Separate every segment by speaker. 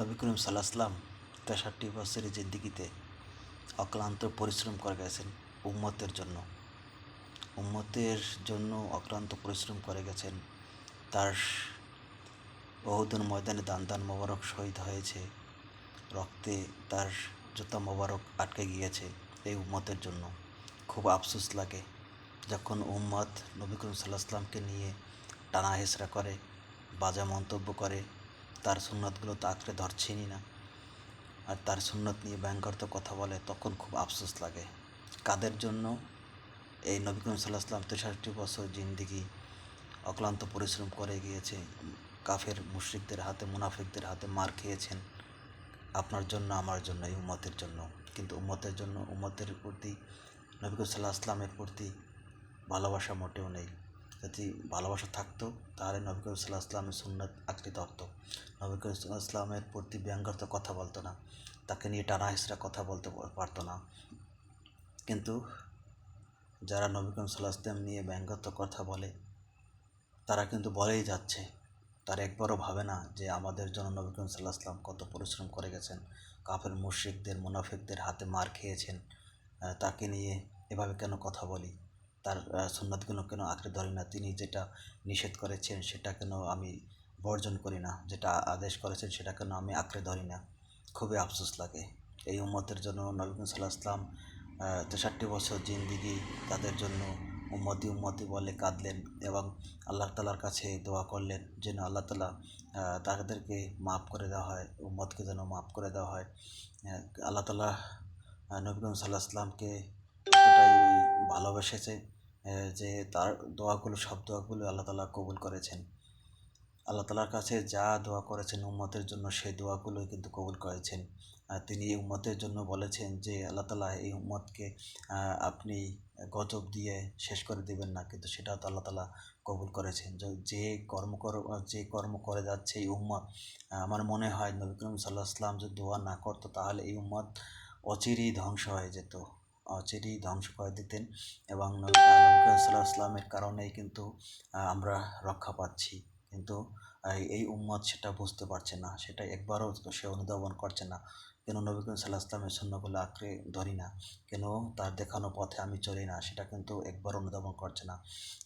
Speaker 1: নবী করিম সাল্লাহাম তেষট্টি বছরের জিন্দিগিতে অক্লান্ত পরিশ্রম করে গেছেন উম্মতের জন্য। উম্মতের জন্য অক্লান্ত পরিশ্রম করে গেছেন। তার বহুদিন ময়দানে দান দান মোবারক শহীদ হয়েছে। রক্তে তার জুতা মোবারক আটকে গিয়েছে এই উম্মতের জন্য। খুব আফসোস লাগে যখন উম্মত নবী করিম নিয়ে টানা হেসরা করে, বাজা মন্তব্য করে তার সুন্নতগুলো তো আঁকড়ে ধরছেনই না। আর তার সুন্নত নিয়ে ব্যঙ্গার্থ কথা বলে, তখন খুব আফসোস লাগে। কাদের জন্য? এই নবী সাল্লাহ আসলাম তেষট্টি বছর জিন্দিগি অক্লান্ত পরিশ্রম করে গিয়েছে কাফের মুশ্রিকদের হাতে, মুনাফিকদের হাতে মার খেয়েছেন। আপনার জন্য, আমার জন্য, এই উম্মতের জন্য। কিন্তু উম্মতের জন্য, উম্মতের প্রতি, নবী সাল্লাহ আসলামের প্রতি ভালোবাসা মোটেও নেই। যদি ভালোবাসা থাকতো, তাহলে নবী করিম সাল্লাহ আসলামের সুন্নত আঁকড়ে ধরতো নবী করিম সাল্লাহ আসলামের প্রতি ব্যঙ্গার্থ কথা বলতো না। তাকে নিয়ে টানা হিসরা কথা বলতে পারতো না। কিন্তু যারা নবী করিম সাল্লাহ আসলাম নিয়ে ব্যঙ্গার্থ কথা বলে, তারা কিন্তু বলেই যাচ্ছে। তারা একবারও ভাবে না যে আমাদের জন্য নবী করিম সাল্লাহ আসলাম কত পরিশ্রম করে গেছেন। কাফের মুশ্রিকদের, মুনাফিকদের হাতে মার খেয়েছেন। তাকে নিয়ে এভাবে কেন কথা বলি? তার সুন্নাতগুলো কেন আঁকড়ে ধরি না? তিনি যেটা নিষেধ করেছেন সেটা কেন আমি বর্জন করি না? যেটা আদেশ করেছেন সেটা কেন আমি আঁকড়ে ধরি না? খুবই আফসোস লাগে। এই উম্মতের জন্য নবীন সাল্লাহ আসলাম তেষট্টি বছর জিন্দিগি তাদের জন্য উম্মতি উম্মতি বলে কাঁদলেন এবং আল্লাহ তালার কাছে দোয়া করলেন যেন আল্লাহ তালা তাদেরকে মাফ করে দেওয়া হয়, উম্মতকে যেন মাফ করে দেওয়া হয়। আল্লাহ তালা নবীন সাল্লাহ আসলামকে ভালোবেসেছে যে তার দোয়াগুলো, সব দোয়াগুলো আল্লাহ তালা কবুল করেছেন। আল্লাহ তালার কাছে যা দোয়া করেছেন উম্মতের জন্য, সেই দোয়াগুলোই কিন্তু কবুল করেছেন। তিনি এই উম্মতের জন্য বলেছেন যে, আল্লাহ তালা এই উম্মতকে আপনি গজব দিয়ে শেষ করে দেবেন না, কিন্তু সেটাও তো আল্লাহ তালা কবুল করেছেন। যে কর্ম কর, যে কর্ম করে যাচ্ছে এই উম্মত আমার মনে হয় নবী সাল্লাহ আসলাম যদি দোয়া না করতো, তাহলে এই উম্মত অচিরেই ধ্বংস হয়ে যেত। অচিরেই ধ্বংস করে দিতেন এবং ইসলামের কারণেই কিন্তু আমরা রক্ষা পাচ্ছি। কিন্তু এই উম্মত সেটা বুঝতে পারছে না। সেটা একবারও সে অনুধাবন করছে না। কেন নবী করিম সাল্লাহ আসলামের শূন্যগুলো আঁকড়ে ধরি না? কেন তার দেখানো পথে আমি চলি না? সেটা কিন্তু একবার অনুধাবন করছে না।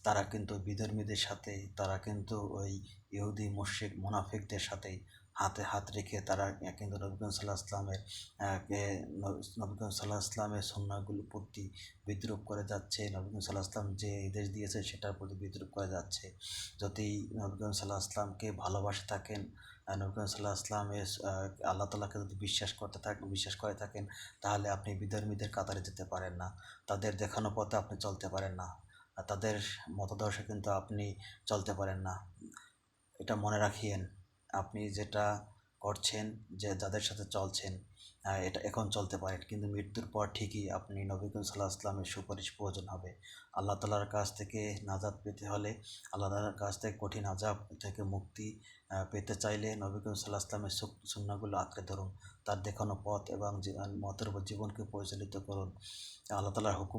Speaker 1: তারা কিন্তু বিধর্মীদের সাথেই তারা কিন্তু ওই ইহুদি, মুশ্রিক, মুনাফিকদের সাথেই হাতে হাত রেখে তারা কিন্তু নবীন সাল্লাহ আসলামের নবীন সাল্লাহ আসলামের সন্ন্যাগুলোর প্রতি বিদ্রুপ করে যাচ্ছে। নবীন সাল্লাহ আসলাম যে দেশ দিয়েছে, সেটার প্রতি বিদ্রুপ করে যাচ্ছে। যদি নবীন সাল্লাহ আসলামকে ভালোবাসে থাকেন নবীন সাল্লাহ আসলামের আল্লাহ তালাকে যদি বিশ্বাস করতে থাক, বিশ্বাস করে থাকেন, তাহলে আপনি বিধর্মীদের কাতারে যেতে পারেন না। তাদের দেখানো পথে আপনি চলতে পারেন না। তাদের মতাদর্শে কিন্তু আপনি চলতে পারেন না। এটা মনে রাখিয়েন। আপনি যেটা করছেন, যে যাদের সাথে চলছেন এটা এখন চলতে পারেন কিন্তু মৃত্যুর পর ঠিকই আপনি নবীকুল সাল্লাহ আসলামের সুপারিশ প্রয়োজন হবে। আল্লাহ তালার কাছ থেকে নাজাদ পেতে হলে আল্লাহ তালার কাছ থেকে কঠিন আজাব থেকে মুক্তি পেতে চাইলে নবীকুল সাল্লাহ আসলামের সুন্নাগুলো আঁকড়ে ধরুন। তার দেখানো পথ এবং মতের উপর জীবনকে পরিচালিত করুন। আল্লাহ তালার হুকুম